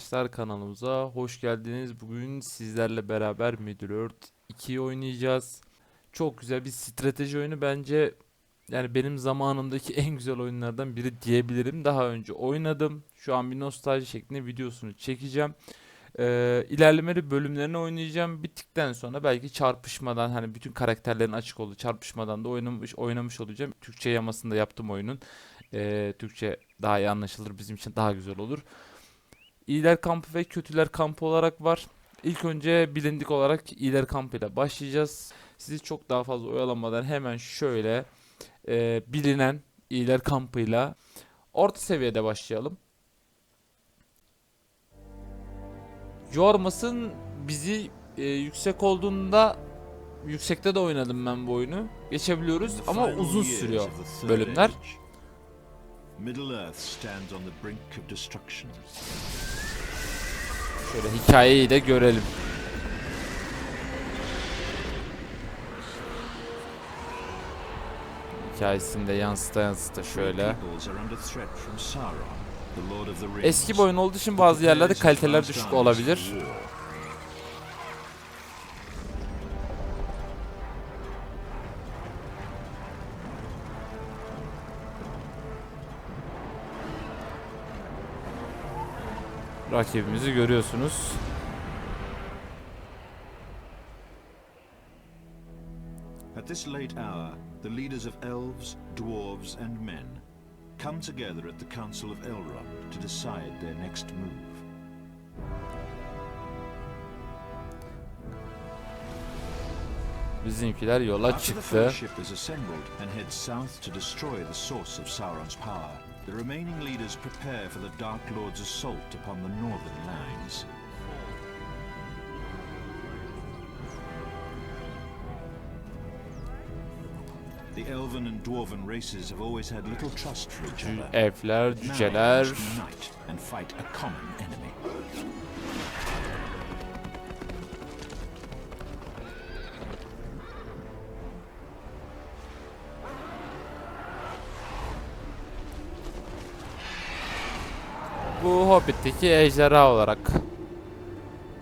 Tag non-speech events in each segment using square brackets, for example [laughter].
arkadaşlar kanalımıza hoş geldiniz. Bugün sizlerle beraber Middle-earth 2'yi oynayacağız. Çok güzel bir strateji oyunu bence yani benim zamanımdaki [laughs] en güzel oyunlardan biri diyebilirim. Daha önce oynadım. Şu an bir nostalji şeklinde videosunu çekeceğim. Ee, ilerlemeli bölümlerini oynayacağım. Bittikten sonra belki çarpışmadan hani bütün karakterlerin açık olduğu çarpışmadan da oynamış oynamış olacağım. Türkçe yamasında yaptım oyunun. Ee, Türkçe daha iyi anlaşılır bizim için daha güzel olur. İyiler kampı ve kötüler kampı olarak var. İlk önce bilindik olarak iyiler kampı ile başlayacağız. Sizi çok daha fazla oyalamadan hemen şöyle e, bilinen iyiler kampıyla orta seviyede başlayalım. Yormasın bizi e, yüksek olduğunda yüksekte de oynadım ben bu oyunu. Geçebiliyoruz ama uzun sürüyor bölümler. Middle Earth stands on the brink of destruction. Şöyle hikayeyi de görelim. Hikayesini de yansıta yansıta şöyle. Eski bir oyun olduğu için bazı yerlerde kaliteler düşük olabilir. Rakibimizi görüyorsunuz. At this late hour, the leaders of elves, dwarves, and men come together at the Council of Elrond to decide their next move. Bizimkiler yola After the çıktı. Fellowship is assembled and heads south to destroy the source of Sauron's power, the remaining leaders prepare for the Dark Lord's assault upon the northern lands. The elven and dwarven races have always had little trust for each other. Now cüceler. and fight a common enemy. Bu Hobbit'teki ejderha olarak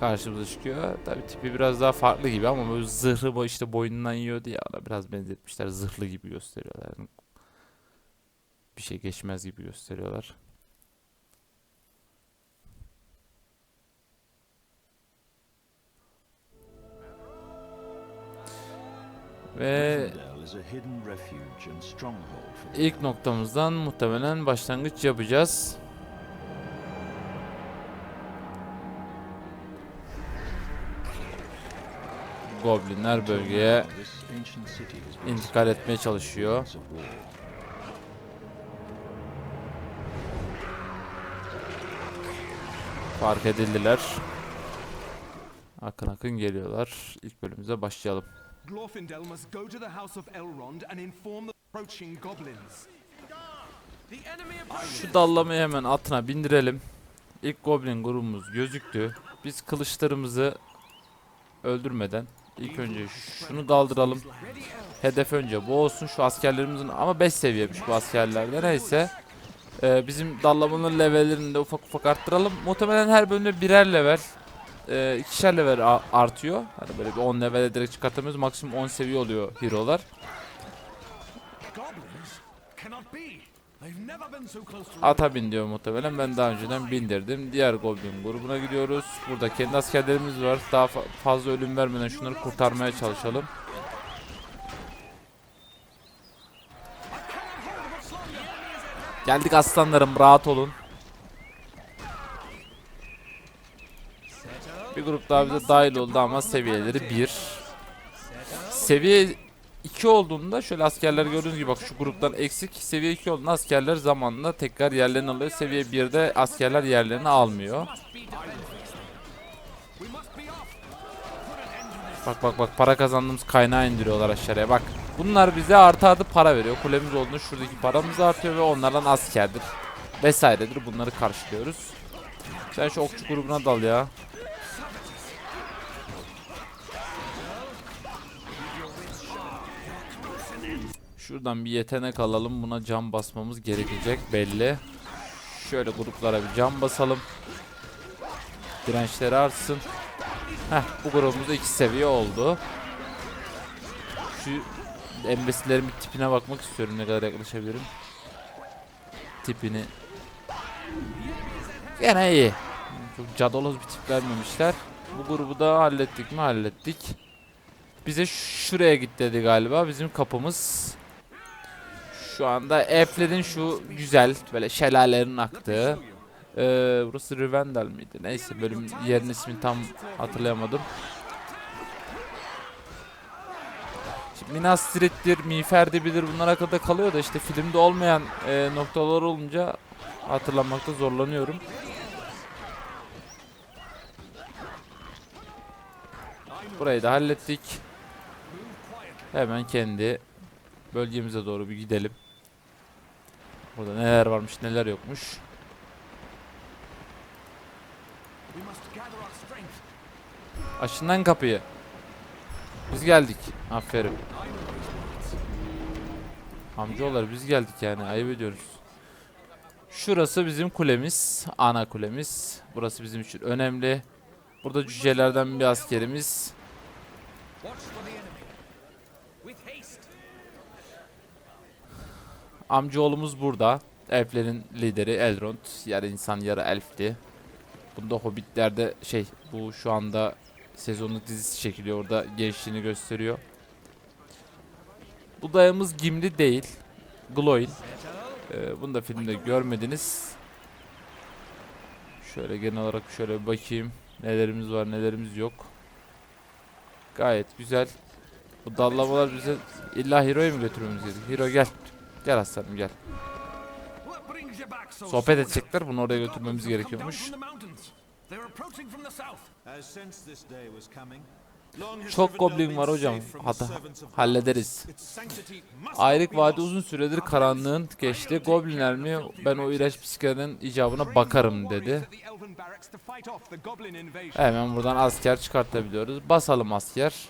karşımıza çıkıyor. Tabi tipi biraz daha farklı gibi ama böyle zırhı bu işte boynundan yiyordu ya ona biraz benzetmişler. Zırhlı gibi gösteriyorlar. Yani bir şey geçmez gibi gösteriyorlar. Ve ilk noktamızdan muhtemelen başlangıç yapacağız. Goblinler bölgeye intikal etmeye çalışıyor. Fark edildiler. Akın akın geliyorlar. İlk bölümümüze başlayalım. Glorfindel must go to the House of Elrond and inform the approaching goblins. Şu dallamayı hemen atına bindirelim. İlk goblin grubumuz gözüktü. Biz kılıçlarımızı öldürmeden ilk önce şunu daldıralım. Hedef önce bu olsun şu askerlerimizin ama 5 seviyemiş bu askerlerde neyse. Ee, bizim dallamanın levellerini de ufak ufak arttıralım. Muhtemelen her bölümde birer level, e, ikişer level artıyor. Hani böyle bir 10 levele direkt çıkartamıyoruz. Maksimum 10 seviye oluyor hero'lar. Ata bin diyor muhtemelen. Ben daha önceden bindirdim. Diğer Goblin grubuna gidiyoruz. Burada kendi askerlerimiz var. Daha fa- fazla ölüm vermeden şunları kurtarmaya çalışalım. Geldik aslanlarım rahat olun. Bir grup daha bize dahil oldu ama seviyeleri 1. Seviye 2 olduğunda şöyle askerler gördüğünüz gibi bak şu gruptan eksik. Seviye 2 olduğunda askerler zamanla tekrar yerlerini alıyor. Seviye 1'de askerler yerlerini almıyor. Bak bak bak para kazandığımız kaynağı indiriyorlar aşağıya bak. Bunlar bize artı artı para veriyor. Kulemiz olduğunda şuradaki paramız artıyor ve onlardan askerdir. Vesairedir bunları karşılıyoruz. Sen şu okçu grubuna dal ya. Şuradan bir yetenek alalım. Buna cam basmamız gerekecek belli. Şöyle gruplara bir cam basalım. Dirençleri artsın. Heh bu grubumuzda iki seviye oldu. Şu embesillerimin tipine bakmak istiyorum ne kadar yaklaşabilirim. Tipini. Gene iyi. Çok cadaloz bir tip vermemişler. Bu grubu da hallettik mi? Hallettik. Bize şuraya git dedi galiba bizim kapımız. Şu anda Efled'in şu güzel böyle şelalelerin aktığı. Ee, burası Rivendell miydi? Neyse bölüm yerin ismini tam hatırlayamadım. Şimdi Minas Tirith'tir, Miğfer bilir bunlar akılda kalıyor da işte filmde olmayan e, noktalar olunca hatırlamakta zorlanıyorum. Burayı da hallettik. Hemen kendi bölgemize doğru bir gidelim. Burada neler varmış neler yokmuş. Açın kapıyı. Biz geldik. Aferin. Amcaoğulları biz geldik yani ayıp ediyoruz. Şurası bizim kulemiz. Ana kulemiz. Burası bizim için önemli. Burada cücelerden bir askerimiz. Amcaoğlumuz burada. Elflerin lideri Elrond. Yarı insan yarı elfti. Bunda Hobbitler'de şey bu şu anda sezonluk dizisi çekiliyor. Orada gençliğini gösteriyor. Bu dayımız Gimli değil. Gloin. Ee, bunu da filmde görmediniz. Şöyle genel olarak şöyle bakayım. Nelerimiz var nelerimiz yok. Gayet güzel. Bu dallamalar bize illa Hero'ya mı götürmemiz gerekiyor? Hero gel. Gel aslanım gel. Sohbet edecekler. Bunu oraya götürmemiz gerekiyormuş. Çok goblin var hocam. Hata hallederiz. Ayrık Vadi uzun süredir karanlığın geçti. Goblinler mi? Ben o iğrenç psikelerin icabına bakarım dedi. Hemen buradan asker çıkartabiliyoruz. Basalım asker.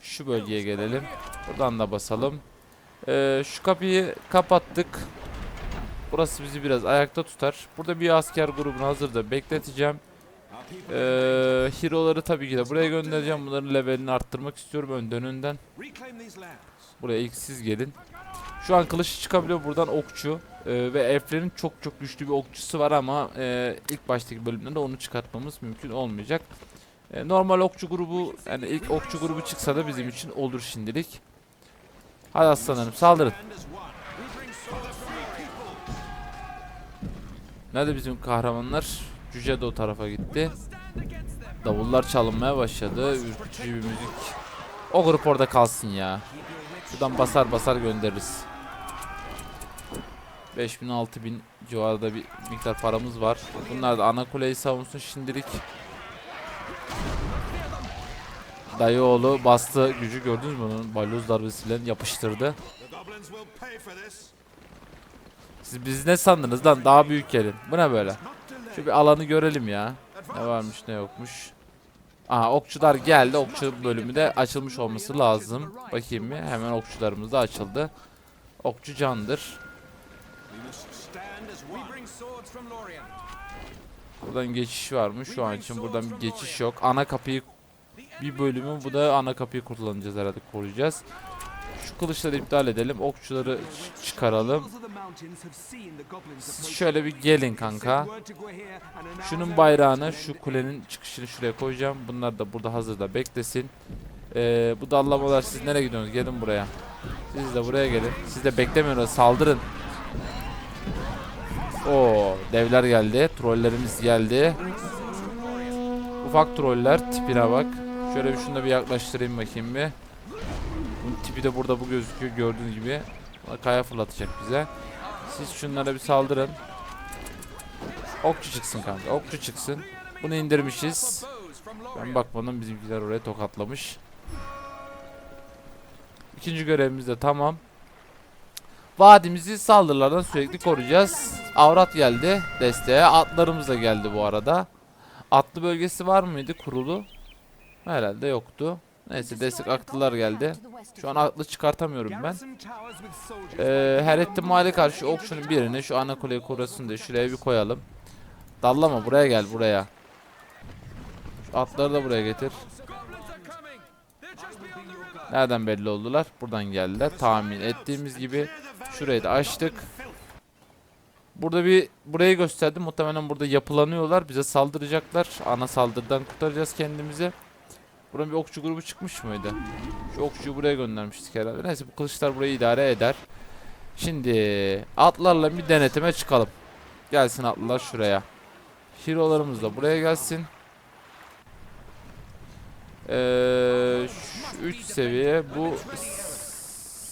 Şu bölgeye gelelim. Buradan da basalım. Ee, şu kapıyı kapattık. Burası bizi biraz ayakta tutar. Burada bir asker grubunu hazırda bekleteceğim. Ee, hero'ları tabii ki de buraya göndereceğim. Bunların levelini arttırmak istiyorum önden önden. Buraya ilk siz gelin. Şu an kılıç çıkabiliyor buradan okçu. Ee, ve elflerin çok çok güçlü bir okçusu var ama e, ilk baştaki bölümde de onu çıkartmamız mümkün olmayacak. E, normal okçu grubu yani ilk okçu grubu çıksa da bizim için olur şimdilik. Hadi aslanlarım saldırın. Nerede bizim kahramanlar? Cüce de o tarafa gitti. Davullar çalınmaya başladı. Ürkütücü bir müzik. O grup orada kalsın ya. Buradan basar basar göndeririz. 5000 6000 civarında bir miktar paramız var. Bunlar da ana kuleyi savunsun şimdilik. Dayıoğlu bastı gücü gördünüz mü onun balyoz darbesiyle yapıştırdı. Siz biz ne sandınız lan daha büyük gelin. Bu ne böyle? Şu bir alanı görelim ya. Ne varmış ne yokmuş. Aha okçular geldi. Okçu bölümü de açılmış olması lazım. Bakayım mı? Hemen okçularımız da açıldı. Okçu candır. Buradan geçiş var mı? Şu an için buradan bir geçiş yok. Ana kapıyı bir bölümü bu da ana kapıyı kullanacağız herhalde koruyacağız. Şu kılıçları iptal edelim. Okçuları çıkaralım. Siz şöyle bir gelin kanka. Şunun bayrağını şu kulenin çıkışını şuraya koyacağım. Bunlar da burada hazırda beklesin. Ee, bu dallamalar siz nereye gidiyorsunuz? Gelin buraya. Siz de buraya gelin. Siz de beklemiyorsunuz. Saldırın. Oo, devler geldi. Trollerimiz geldi. Ufak troller tipine bak. Şöyle bir şunu da bir yaklaştırayım bakayım bir. Bunun tipi de burada bu gözüküyor gördüğünüz gibi. Kaya fırlatacak bize. Siz şunlara bir saldırın. Okçu çıksın kanka. Okçu çıksın. Bunu indirmişiz. Ben bakmadım bizimkiler oraya tokatlamış. İkinci görevimiz de tamam. Vadimizi saldırılardan sürekli koruyacağız. Avrat geldi desteğe. Atlarımız da geldi bu arada. Atlı bölgesi var mıydı kurulu? Herhalde yoktu. Neyse destek atlılar geldi. Şu an atlı çıkartamıyorum ben. Ee, her ihtimale karşı okçunun birini şu ana kuleyi korusun diye şuraya bir koyalım. Dallama buraya gel buraya. Şu atları da buraya getir. Nereden belli oldular? Buradan geldiler. Tahmin ettiğimiz gibi şurayı da açtık. Burada bir burayı gösterdim. Muhtemelen burada yapılanıyorlar. Bize saldıracaklar. Ana saldırıdan kurtaracağız kendimizi. Buranın bir okçu grubu çıkmış mıydı? Şu okçuyu buraya göndermiştik herhalde. Neyse bu kılıçlar burayı idare eder. Şimdi atlarla bir denetime çıkalım. Gelsin atlılar şuraya. Hero'larımız da buraya gelsin. Ee, 3 seviye bu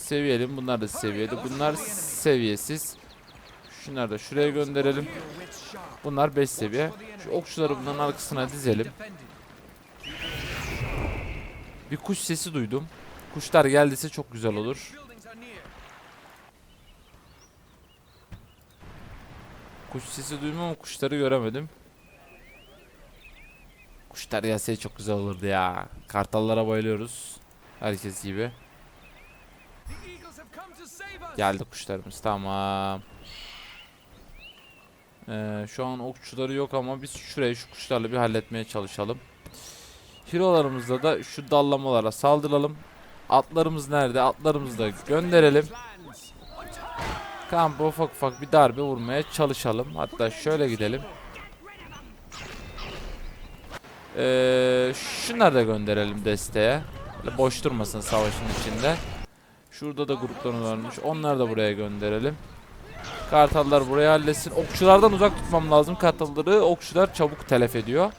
seviyeli bunlar da seviyeli bunlar seviyesiz şunları da şuraya gönderelim bunlar 5 seviye şu okçuları bunların arkasına dizelim bir kuş sesi duydum kuşlar geldiyse çok güzel olur kuş sesi duydum ama kuşları göremedim kuşlar gelse çok güzel olurdu ya kartallara bayılıyoruz herkes gibi! Geldi kuşlarımız tamam. Ee, şu an okçuları yok ama biz şurayı şu kuşlarla bir halletmeye çalışalım. Hero'larımızla da şu dallamalara saldıralım. Atlarımız nerede? Atlarımızı da gönderelim. Kampa ufak ufak bir darbe vurmaya çalışalım. Hatta şöyle gidelim. Ee, şunları da gönderelim desteğe. Böyle boş durmasın savaşın içinde. Şurada da gruplarını varmış. Onları da buraya gönderelim. Kartallar buraya halletsin. Okçulardan uzak tutmam lazım kartalları. Okçular çabuk telef ediyor.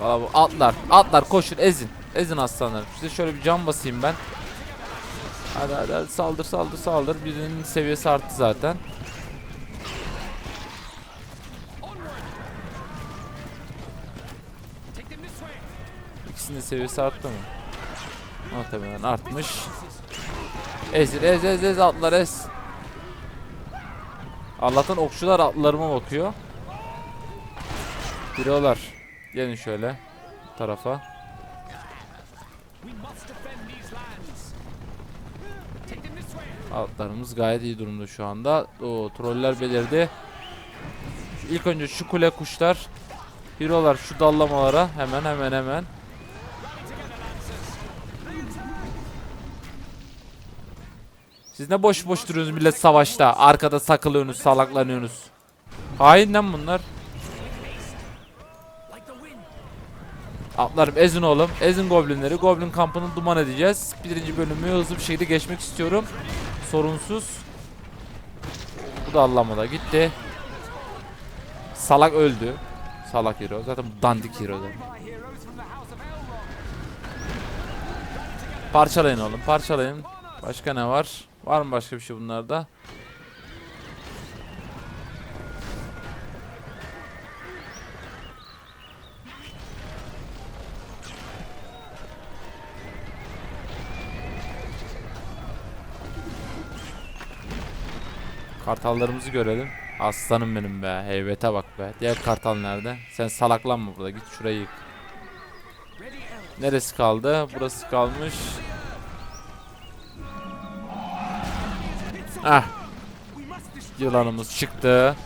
Valla bu atlar. Atlar koşun ezin. Ezin aslanlarım. Size şöyle bir can basayım ben. Hadi hadi, hadi saldır saldır saldır. Birinin seviyesi arttı zaten. İkisinin seviyesi arttı mı? Muhtemelen artmış. Ezin ez ez ez atlar ez. Allah'tan okçular atlarıma bakıyor. Giriyorlar. Gelin şöyle tarafa. Atlarımız gayet iyi durumda şu anda. O troller belirdi. Şu ilk önce şu kule kuşlar. Hero'lar şu dallamalara hemen hemen hemen. Siz ne boş boş duruyorsunuz millet savaşta. Arkada sakılıyorsunuz, salaklanıyorsunuz. Hain lan bunlar. Atlarım ezin oğlum. Ezin goblinleri. Goblin kampını duman edeceğiz. Birinci bölümü hızlı bir şekilde geçmek istiyorum. Sorunsuz. Bu da Allah'ıma gitti. Salak öldü. Salak hero. Zaten dandik hero zaten. Parçalayın oğlum. Parçalayın. Başka ne var? Var mı başka bir şey bunlarda? Kartallarımızı görelim. Aslanım benim be. Heybete bak be. Diğer kartal nerede? Sen salaklanma burada. Git şurayı yık. Neresi kaldı? Burası kalmış. Ah, yılanımız çıktı.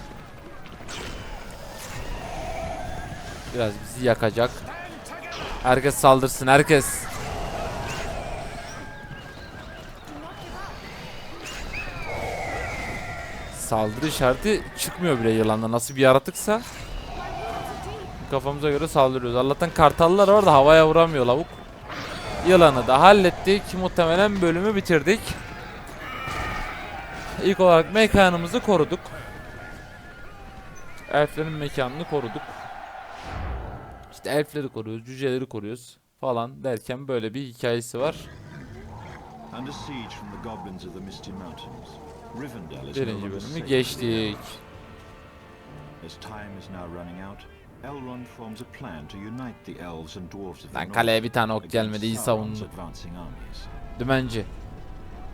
Biraz bizi yakacak. Herkes saldırsın, herkes. Saldırı işareti çıkmıyor bile yılanda. Nasıl bir yaratıksa. Kafamıza göre saldırıyoruz. Allah'tan kartallar var da havaya vuramıyor lavuk. Yılanı da hallettik. Muhtemelen bölümü bitirdik. İlk olarak mekanımızı koruduk. Elflerin mekanını koruduk. İşte elfleri koruyoruz, cüceleri koruyoruz falan derken böyle bir hikayesi var. Under siege from the goblins of the Misty Mountains, Birinci bölümü geçtik. elves. As time is now running out, Elrond forms a plan to unite the elves and dwarves of the Lan kaleye bir tane ok gelmedi iyi savundu. Dümenci.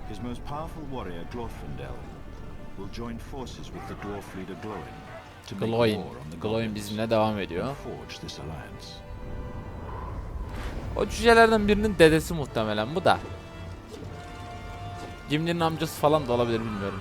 His most powerful warrior, Glorfindel, will join forces with the dwarf leader Glóin to make Gloin. war on the Gloin bizimle devam ediyor. and forge this alliance. O cücelerden birinin dedesi muhtemelen bu da. Gimli'nin amcası falan da olabilir bilmiyorum.